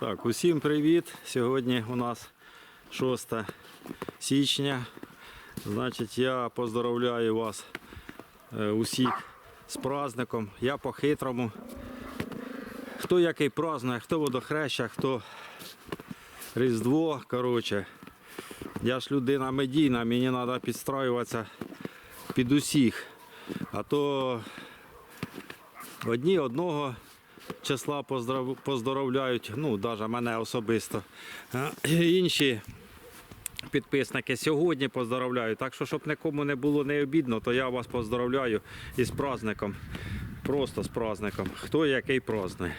Так, усім привіт. Сьогодні у нас 6 січня. Значить, я поздоровляю вас е, усіх з праздником. Я по-хитрому. Хто який празднує, хто водохреща, хто Різдво. Коротше, я ж людина медійна, мені треба підстраюватися під усіх. А то одні одного числа поздоровляють, ну, навіть мене особисто. Інші підписники сьогодні поздоровляють. Так що, щоб нікому не було не обідно, то я вас поздоровляю із праздником. Просто з праздником. Хто який празднує.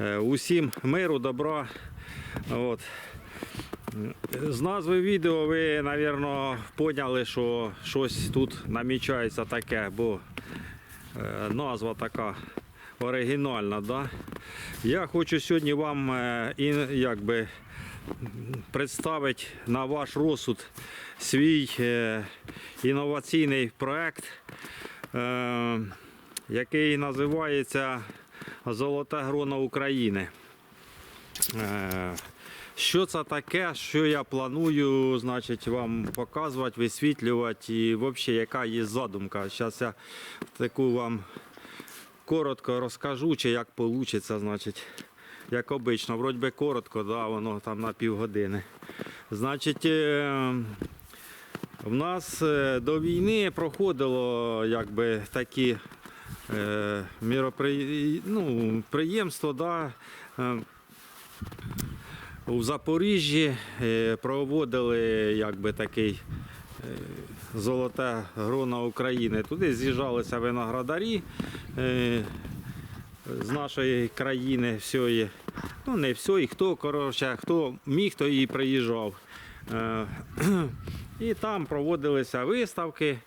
Е, Усім миру, добра. От. З назви відео ви, мабуть, поняли, що щось тут намічається таке, бо е, назва така оригінальна. Да? Я хочу сьогодні вам е, якби, представити на ваш розсуд свій е, інноваційний проект, е, який називається Золота грона України. Що це таке, що я планую значить, вам показувати, висвітлювати і взагалі яка є задумка. Зараз я таку вам коротко розкажу, чи як вийде, значить, як обично, вроді би коротко, да, воно там на півгодини. Значить, е, в нас е, до війни проходило якби такі е, міропри... ну, приємства, да, е, у Запоріжжі проводили якби такий золоте грона України. Туди з'їжджалися виноградарі з нашої країни всієї. Ну, не всієї, хто коротше, хто міг, то і приїжджав. Е, І там проводилися виставки.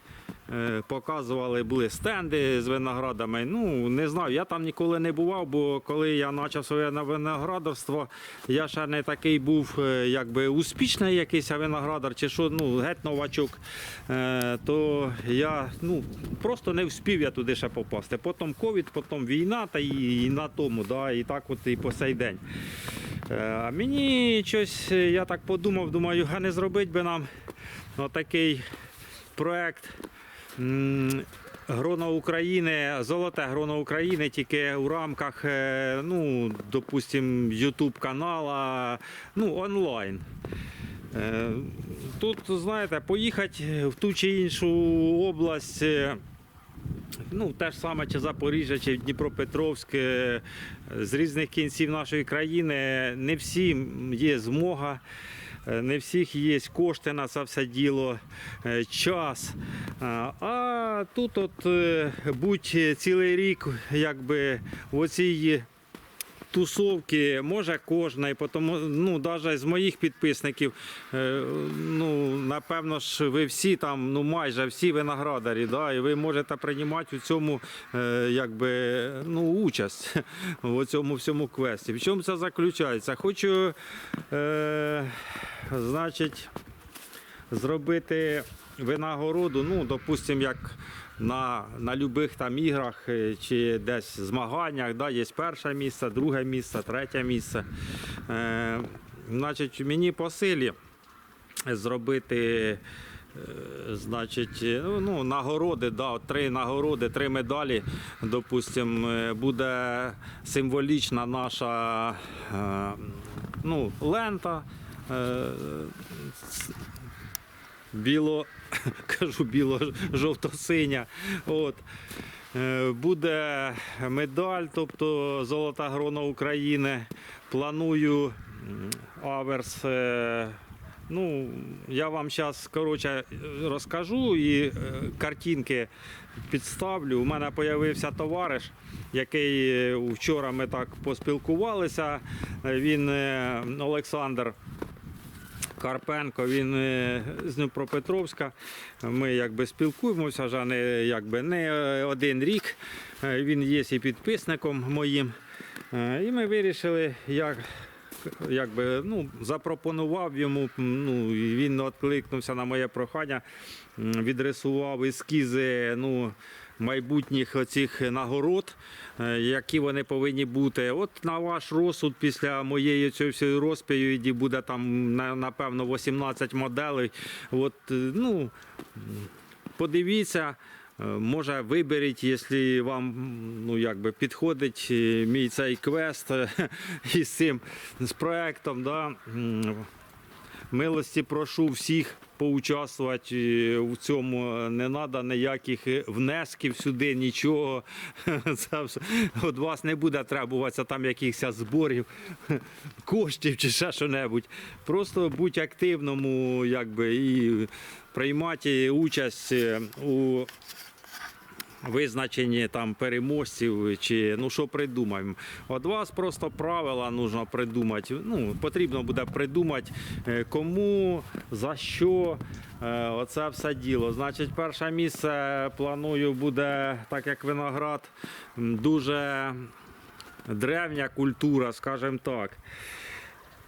Е, Показували були стенди з виноградами. Ну не знаю, я там ніколи не бував, бо коли я почав своє виноградарство, я ще не такий був, е, якби успішний якийсь виноградар, чи що, ну геть новачок. Е, То я ну просто не вспів я туди ще попасти. Потім ковід, потім війна, та і, і на тому, да, і так от і по сей день. А мені щось, я так подумав, думаю, а не зробити би нам отакий проект. М, Грона України, золоте гроно України тільки у рамках, е, ну, допустим, YouTube канала, ну, онлайн. Е, Тут, знаєте, поїхати в ту чи іншу область. е, Ну, те ж саме, чи Запоріжжя, чи Дніпропетровськ, з різних кінців нашої країни не всім є змога, не всіх є кошти на це все діло, е, час. А, А тут от е, будь цілий рік, якби в оцій тусовки може кожна, і тому, ну, навіть з моїх підписників, е, ну, напевно ж, ви всі там, ну майже всі виноградарі, да, і ви можете приймати у цьому е, якби, ну, участь в цьому всьому квесті. В чому це заключається? Хочу, е, значить, зробити винагороду, ну, допустимо, як на, на любих там іграх е, чи десь змаганнях, да, є перше місце, друге місце, третє місце. Е, значить, мені по силі зробити. е, Значить, е, ну, ну, нагороди, да, три нагороди, три медалі. Допустим, е, буде символічна наша е, ну, лента. Біло, кажу біло-жовто-синя. От. Е, Буде медаль, тобто Золота грона України. Планую аверс. е, Ну, я вам зараз коротше, розкажу і е, картинки підставлю. У мене з'явився товариш, який вчора ми так поспілкувалися. Він Олександр. Карпенко, він е, з Дніпропетровська. Ми якби спілкуємося вже не, якби, не один рік. Е, Він є і підписником моїм. Е, І ми вирішили, як, якби, ну, запропонував йому, ну, він відкликнувся на моє прохання, відрисував ескізи. Ну, майбутніх оцих нагород, е, які вони повинні бути. От на ваш розсуд після моєї цієї всієї розповіді буде там напевно 18 моделей. От, е, ну, подивіться. е, Може, виберіть, якщо вам ну, якби підходить мій цей квест із цим з проектом. Да? Милості прошу всіх поучаствувати е, в цьому. Не треба ніяких е, внесків сюди, нічого. Це. Від вас не буде требуватися там якихось зборів, коштів чи ще що-небудь. Просто будь активному, якби, і приймати участь е, у визначенні там переможців чи ну що придумаємо. От вас просто правила нужно придумати. Ну, потрібно буде придумати, е, кому, за що. е, Оце все діло. Значить, перше місце планую буде, так як виноград, дуже древня культура, скажімо так.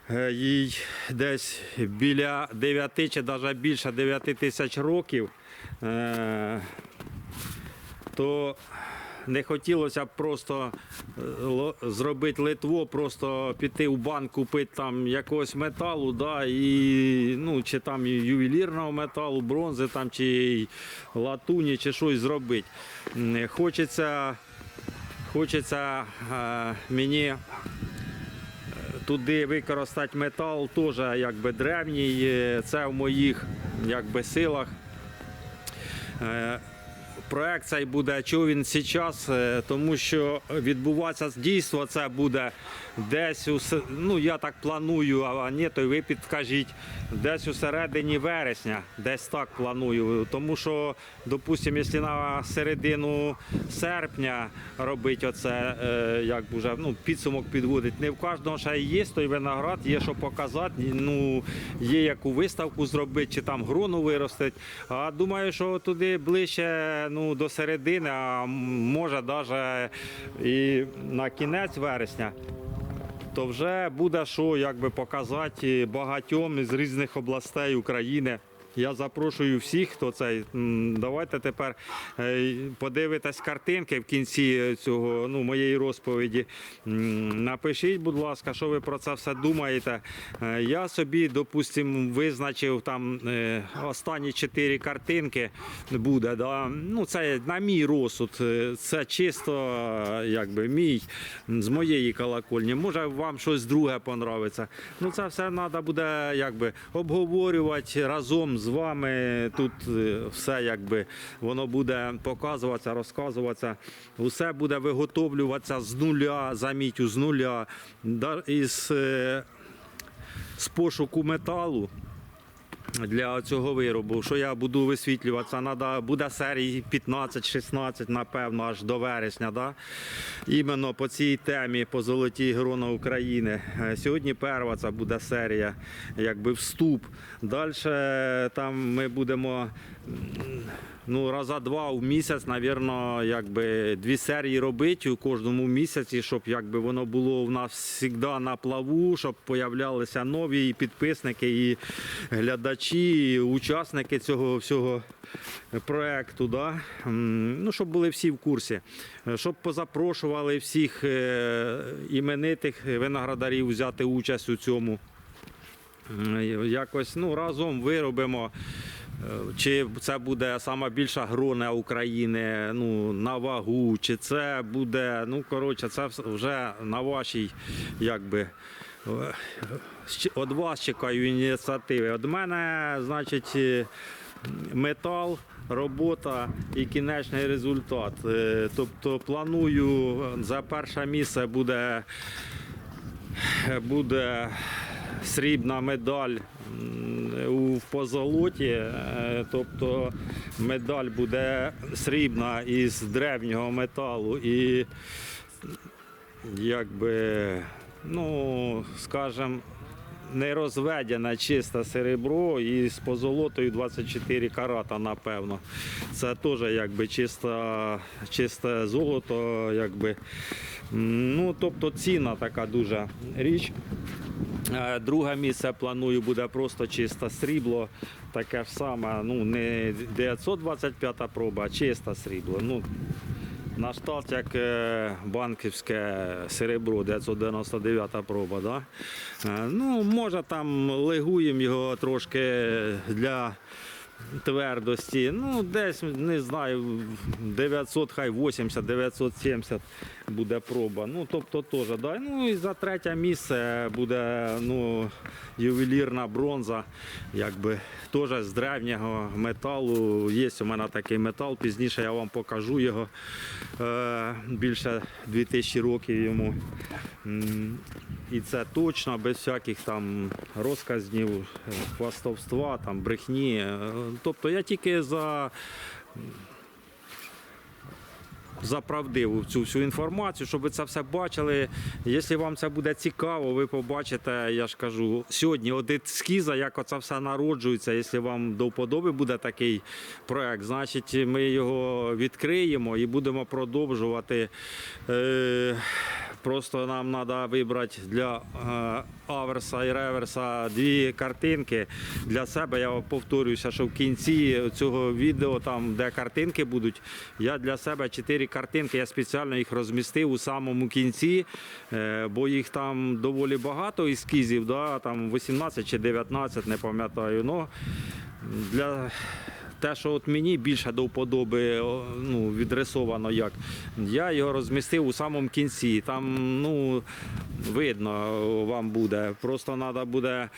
Е, Їй десь біля 9 чи навіть більше 9 тисяч років. Е, то не хотілося б просто е, зробити литво, просто піти в банк, купити там якогось металу, да, і, ну, чи там ювелірного металу, бронзи там, чи латуні, чи щось зробити. Хочеться, хочеться е, мені туди використати метал теж якби древній. е, Це в моїх якби, силах. Е, Проект цей буде, чого він зараз, е, тому що відбуватися дійство це буде десь у ну я так планую, а ні, то ви підкажіть, десь у середині вересня, десь так планую. Тому що, допустимо, якщо на середину серпня робити оце, е, як вже ну, підсумок підводить, не в кожного ще є той виноград, є що показати. Ну, є яку виставку зробити, чи там грону виростить. А думаю, що туди ближче ну, до середини, а може навіть і на кінець вересня. То вже буде що якби показати багатьом з різних областей України. Я запрошую всіх, хто цей. Давайте тепер е, подивитесь картинки в кінці цього ну, моєї розповіді. Напишіть, будь ласка, що ви про це все думаєте. Е, Я собі, допустимо, визначив там е, останні чотири картинки буде. Да? Ну, це на мій розсуд. Це чисто якби мій з моєї колокольні. Може, вам щось друге понравиться. Ну, це все треба буде якби обговорювати разом з вами. Тут е, все якби воно буде показуватися, розказуватися. Усе буде виготовлюватися з нуля, замітю з нуля. Із, е, з пошуку металу для цього виробу, що я буду висвітлюватися, надо, буде серії 15-16, напевно, аж до вересня. Да? Іменно по цій темі, по золотій грона України. Е, Сьогодні перша це буде серія, якби вступ. Далі там ми будемо. Ну, раза два в місяць, навірно, якби дві серії робити у кожному місяці, щоб якби воно було в нас завжди на плаву, щоб появлялися нові і підписники, і глядачі, і учасники цього всього проекту. Да? Ну, щоб були всі в курсі, щоб позапрошували всіх е, іменитих виноградарів взяти участь у цьому. Якось ну, разом виробимо. Е, Чи це буде сама більша грона України ну, на вагу, чи це буде, ну коротше, це вже на вашій, якби. е, Від вас чекаю ініціативи. Від мене, значить, е, метал, робота і кінечний результат. Тобто планую за перше місце буде буде срібна медаль в позолоті, е, тобто медаль буде срібна із древнього металу і якби, ну, скажем, не розведене чисте серебро і з позолотою 24 карата, напевно. Це теж якби чисте, чисте золото, якби. Ну, тобто ціна така дуже річ. Е, Друге місце планую буде просто чисте срібло. Таке ж саме, ну не 925 проба, а чисте срібло. Ну, на штат як е, банківське серебро, 999 проба. Да? Е, Ну, може там легуємо його трошки для твердості. Ну, десь, не знаю, 900, хай 80, 970 буде проба. Ну, тобто теж, да. Ну і за третє місце буде ну, ювелірна бронза, якби теж з древнього металу. Є у мене такий метал, пізніше я вам покажу його. Е, більше 2000 років йому. І це точно, без всяких там розказнів, е, хвастовства, там, брехні. Е, Тобто я тільки за за правдиву цю всю інформацію, щоб ви це все бачили. Якщо вам це буде цікаво, ви побачите, я ж кажу, сьогодні от ескіза, як оце все народжується. Якщо вам до вподоби буде такий проект, значить ми його відкриємо і будемо продовжувати. Е, Просто нам треба вибрати для е, аверса і реверса дві картинки. Для себе я повторююся, що в кінці цього відео, там, де картинки будуть, я для себе чотири картинки, я спеціально їх розмістив у самому кінці, е, бо їх там доволі багато ескізів, да, там 18 чи 19, не пам'ятаю. Ну, для те, що от мені більше до вподоби ну, відрисовано як. Я його розмістив у самому кінці. Там ну, видно вам буде. Просто треба буде,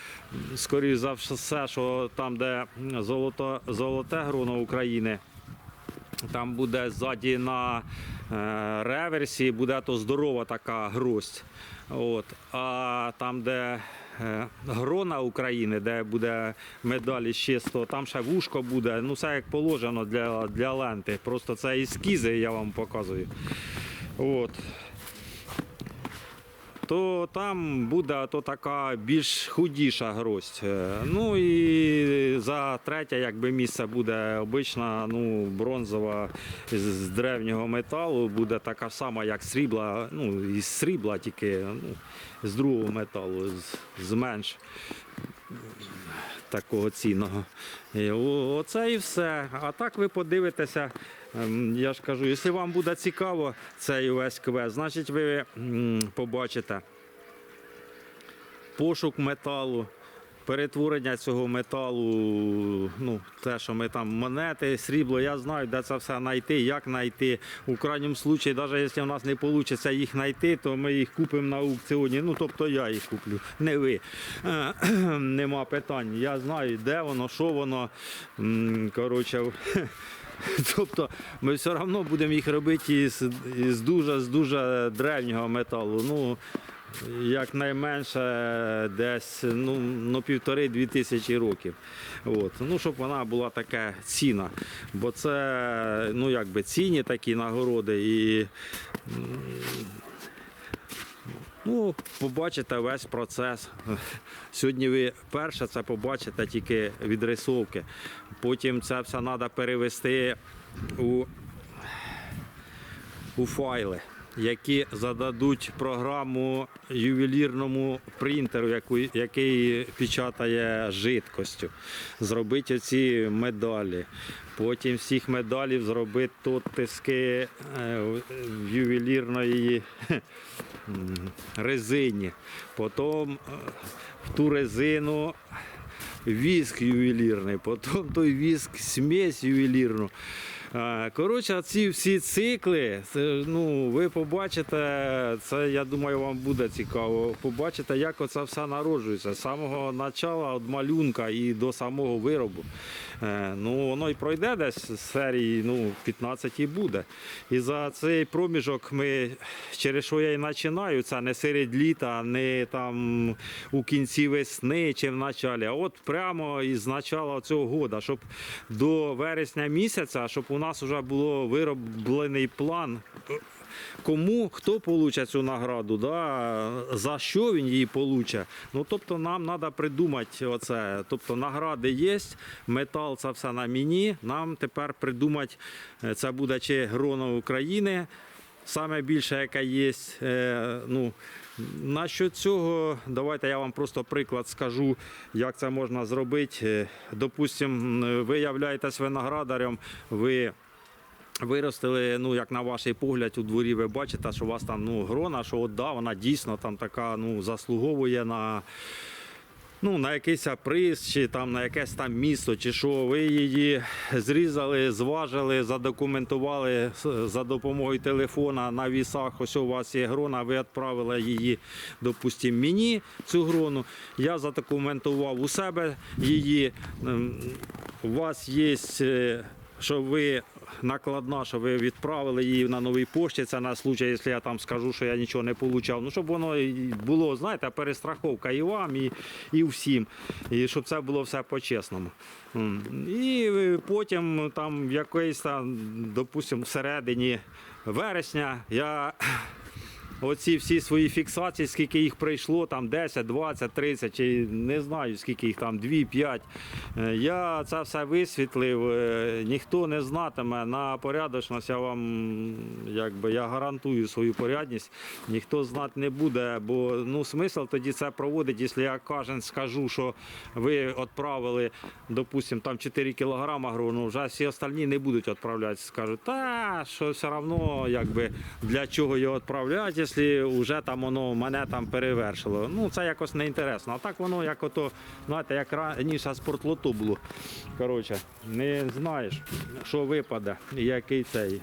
скоріш за все, що там, де золото, золоте гроно України. Там буде ззаді на е, реверсі, буде то здорова така гроздь. От. А там, де грона України, де буде медалі із чисто, там ще вушко буде. Ну, все як положено для, для ленти. Просто це ескізи, я вам показую. От то там буде то така більш худіша гроздь. Е, Ну і за третє якби місце буде обична ну, бронзова з древнього металу, буде така сама, як срібла, ну, із срібла, тільки ну, з другого металу, з, з менш такого цінного. І Оце і все. А так ви подивитеся. ем, Я ж кажу, якщо вам буде цікаво цей увесь квест, значить ви побачите пошук металу, перетворення цього металу, ну, те, що ми там монети, срібло, я знаю, де це все знайти, як знайти. У крайньому випадку, навіть якщо в нас не вийде їх знайти, то ми їх купимо на аукціоні. Ну, тобто я їх куплю, не ви. Е, Нема питань. Я знаю, де воно, що воно. Коротше, Тобто ми все одно будемо їх робити із, із дуже, з дуже древнього металу. Ну, якнайменше десь ну, ну, півтори-дві тисячі років. От. Ну, щоб вона була така ціна. Бо це ну, якби цінні такі нагороди. І Ну, побачите весь процес. Сьогодні ви перше це побачите тільки відрисовки. Потім це все треба перевести у, у файли, які зададуть програму ювелірному принтеру, який печатає жидкостю. Зробити оці медалі. Потім всіх медалів зробити тиски е, в ювелірної резині. Потім е, в ту резину віск ювелірний, потім той віск смесь ювелірну. Коротше, ці всі цикли, це, ну, ви побачите, це я думаю, вам буде цікаво. Побачите, як оце все народжується з самого початку, від малюнка і до самого виробу. Е, Ну, воно і пройде десь з серії ну, 15 і буде. І за цей проміжок ми, через що я і починаю, це не серед літа, не там у кінці весни чи в началі, а от прямо із начала цього года, щоб до вересня місяця, щоб у нас вже було вироблений план. Кому хто получить цю награду, да, за що він її получить. Ну тобто нам треба придумати оце. Тобто награди є, метал це все на мені. Нам тепер придумати, е, це буде чи гроно України, саме більше, яке є. е, Ну, Насчет цього, давайте я вам просто приклад скажу, як це можна зробити. Е, Допустим, м, ви являєтесь виноградарем, ви виростили, ну як на ваш погляд, у дворі ви бачите, що у вас там ну, грона, що от, да, вона дійсно там така ну, заслуговує на. Ну, на якийсь приз, чи там на якесь там місто, чи що, ви її зрізали, зважили, задокументували за допомогою телефона на вісах. Ось у вас є грона, ви відправили її, допустимо, мені цю грону. Я задокументував у себе її. Ем, У вас є, е, що ви накладна, що ви відправили її на новій пошті. Це на случай, якщо я там скажу, що я нічого не отримав. Ну, щоб воно було, знаєте, перестраховка і вам, і, і всім. І щоб це було все по-чесному. І потім там в якоїсь там, допустимо, всередині вересня я оці всі свої фіксації, скільки їх прийшло, там 10, 20, 30, чи не знаю, скільки їх там, 2, 5. Е, Я це все висвітлив, е, ніхто не знатиме на порядочність, я вам якби я гарантую свою порядність, ніхто знати не буде, бо ну смисл тоді це проводить, якщо я кожен скажу, що ви відправили, допустимо, там 4 кілограма грону, вже всі остальні не будуть відправляти. Скажуть, та що все одно, якби для чого його відправляти, якщо вже там воно мене там перевершило. Ну це якось не інтересно. А так воно як ото, знаєте, як раніше спортлоту було. Коротше, не знаєш, що випаде, і який цей.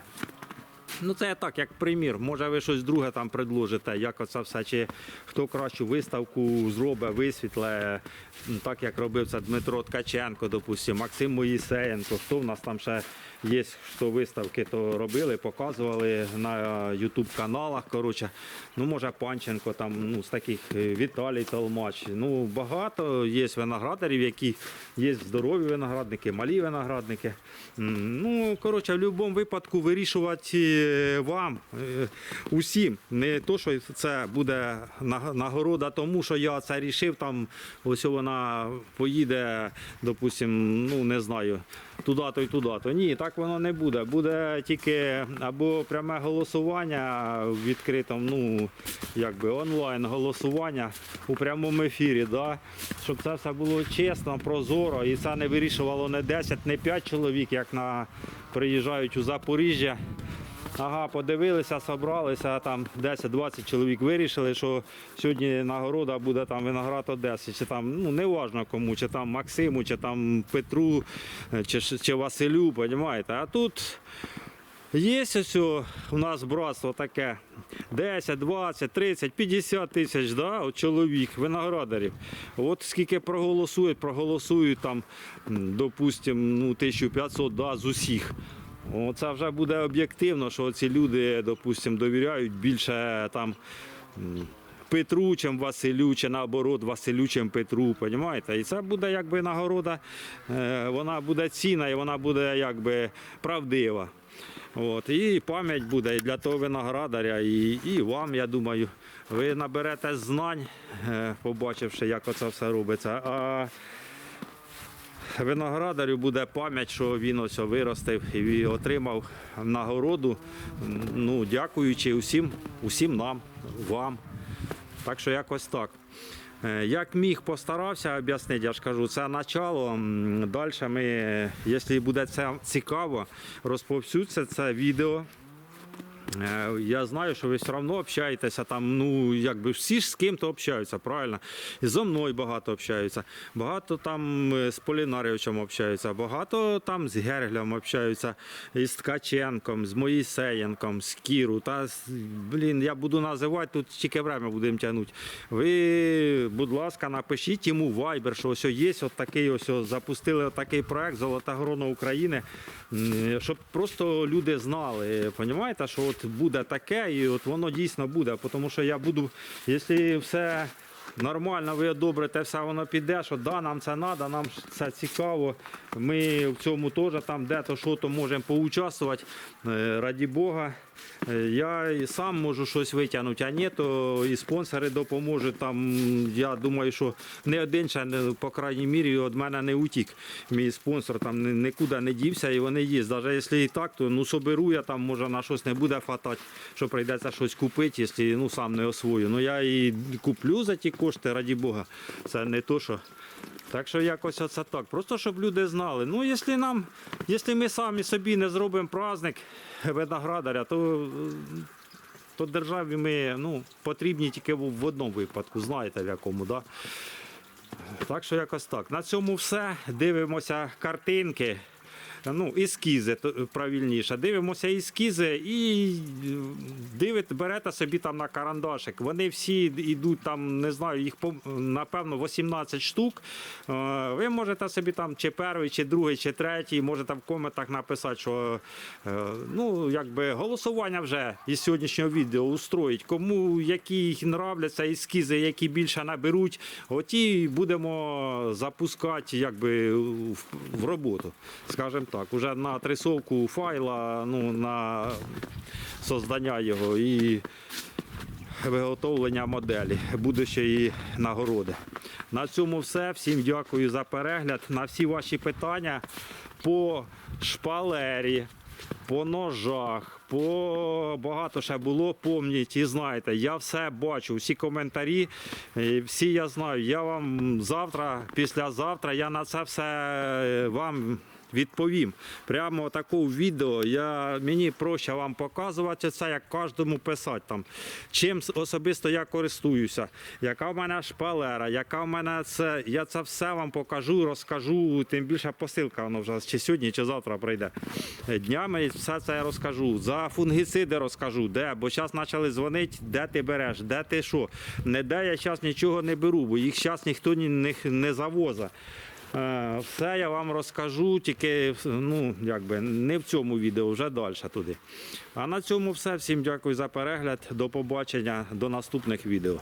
Ну, це так, як примір. Може, ви щось друге там предложите, як оце все, чи хто кращу виставку зробить, висвітле, так як робив це Дмитро Ткаченко, допустим, Максим Моїсеєнко. Хто в нас там ще є, хто виставки то робили, показували на Ютуб каналах. Коротше. Ну, може, Панченко, там, ну, з таких е, Віталій Толмач. Ну, багато є виноградарів, які є здорові виноградники, малі виноградники. Ну, коротше, в будь-якому випадку вирішувати вам е, усім. Не то, що це буде нагорода тому, що я це рішив, там ось вона поїде, допустим, ну не знаю, туди-то і туди-то. Ні, так воно не буде. Буде тільки або пряме голосування відкритому, ну якби онлайн голосування у прямому ефірі, да? щоб це все було чесно, прозоро, і це не вирішувало не 10, не 5 чоловік, як на приїжджають у Запоріжжя. Ага, подивилися, собралися, там 10-20 чоловік вирішили, що сьогодні нагорода буде там виноград Одеси, чи там, ну неважно кому, чи там Максиму, чи там Петру, чи, чи Василю, розумієте? А тут є ось у нас братство таке 10, 20, 30, 50 тисяч да, от чоловік, виноградарів. От скільки проголосують, проголосують там, допустимо, ну, 1500 да, з усіх. О, Це вже буде об'єктивно, що ці люди, допустимо, довіряють більше там. Петру, чим Василю, чи наоборот Василю, чим Петру, розумієте? І це буде якби нагорода, е, вона буде цінна і вона буде якби правдива. От, і пам'ять буде і для того виноградаря, і, і вам, я думаю, ви наберете знань, е, побачивши, як оце все робиться. Виноградарю буде пам'ять, що він ось виростив і отримав нагороду, ну, дякуючи усім, усім нам, вам. Так що якось так. Е, Як міг постарався об'яснити, я ж кажу, це начало. Далі ми, якщо буде це цікаво, розповсюдься це відео. Е, Я знаю, що ви все одно общаєтеся там, ну якби всі ж з ким-то общаються, правильно? І зо мною багато общаються. Багато там е, з Полінарівичем общаються, багато там з Герглем общаються, із Ткаченком, з Моїсеєнком, з Кіру. Та блін, я буду називати, тут тільки время будемо тягнути. Ви, будь ласка, напишіть йому Viber, що ось є от такий ось запустили такий проект Золота Грона України, щоб просто люди знали, розумієте, що от буде таке, і от воно дійсно буде. Тому що я буду, якщо все нормально ви одобрите, все воно піде, що да, нам це треба, нам це цікаво. Ми в цьому теж там де-то що-то можемо поучаствувати. Е, Раді Бога. Е, Я і сам можу щось витягнути, а ні, то і спонсори допоможуть. Там, я думаю, що не один ще, по крайній мірі, від мене не утік. Мій спонсор там нікуди не дівся, і вони є. Навіть якщо і так, то ну, соберу я там, може на щось не буде фатати, що прийдеться щось купити, якщо ну, сам не освою. Ну я і куплю за ті кошти, раді Бога. Це не то, що. Так що якось оце так. Просто щоб люди знали. Ну, якщо нам, якщо ми самі собі не зробимо праздник виноградаря, то, то державі ми ну, потрібні тільки в одному випадку, знаєте в якому, да? Так що якось так. На цьому все. Дивимося картинки. Ну, ескізи то- правильніше. Дивимося ескізи і е, дивите, берете собі там на карандашик. Вони всі йдуть там, не знаю, їх напевно 18 штук. Е, Ви можете собі там чи перший, чи другий, чи третій, можете в коментах написати, що е, ну, якби голосування вже із сьогоднішнього відео устроїть. Кому які нравляться ескізи, які більше наберуть, оті будемо запускати якби в роботу. Скажімо так, уже на отрисовку файла, ну, на создання його і виготовлення моделі будущої нагороди. На цьому все. Всім дякую за перегляд. На всі ваші питання по шпалері, по ножах, по багато ще було, помніть і знаєте, я все бачу, всі коментарі, всі я знаю. Я вам завтра, післязавтра, я на це все е, вам відповім. Прямо такого відео я, мені проще вам показувати це, як кожному писати там. Чим особисто я користуюся, яка в мене шпалера, яка в мене це. Я це все вам покажу, розкажу. Тим більше посилка воно вже чи сьогодні, чи завтра прийде. Е, Днями все це я розкажу. За фунгіциди розкажу, де, бо зараз почали дзвонити, де ти береш, де ти що. Не де я зараз нічого не беру, бо їх зараз ніхто не, не завозить. Е, Все я вам розкажу, тільки ну, якби, не в цьому відео, вже далі туди. А на цьому все. Всім дякую за перегляд. До побачення, до наступних відео.